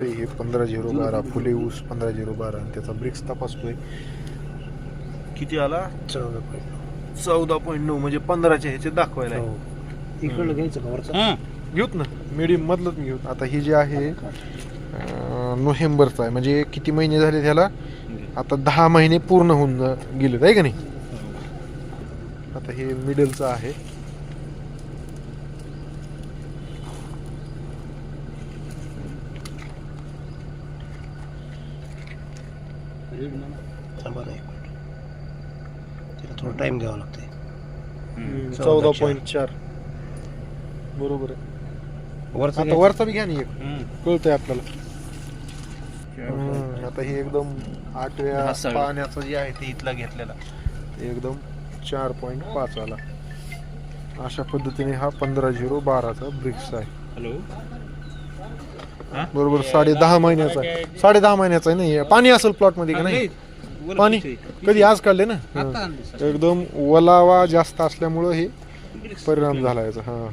हे पंधरा झिरो बारा फुले ऊस पंधरा झिरो बारा आणि त्याचा ब्रिक्स तपासतोय. किती आला? चौदा पॉईंट चौदा पॉईंट नऊ म्हणजे पंधराच्या ह्याचे दाखवायला आहे. इकडलं घ्यायचं का वरचं? घेऊत ना. मिडियम मधलंच घेऊत. आता ही जे आहे अं, नोव्हेंबरचं आहे. म्हणजे किती महिने झाले त्याला? आता दहा महिने पूर्ण होऊन गेलेत आहे का नाही? आता हे मिडलचं आहे. थांबा ना एक मिनिट. तिला थोडा टाइम घ्यावा लागतंय. चौदा चार. पॉईंट चार. बरोबर आहे. वरचं आता? वरचा बी घ्या ना एक. कळतंय आपल्याला. हम्म, आता हे एकदम आठव्या ढासळलं. पाण्याचं जे आहे ते इथला घेतलेला. एकदम चार पॉईंट पाच आला. अशा पद्धतीने हा पंधरा झिरो बाराचा ब्रिक्स आहे. हॅलो बरोबर साडे दहा महिन्याचा आहे. साडे दहा महिन्याचा आहे नाही पाणी असेल प्लॉटमध्ये का नाही? पाणी? कधी आज काढले ना? हा. एकदम ओलावा जास्त असल्यामुळं हे परिणाम झाला याचा हा.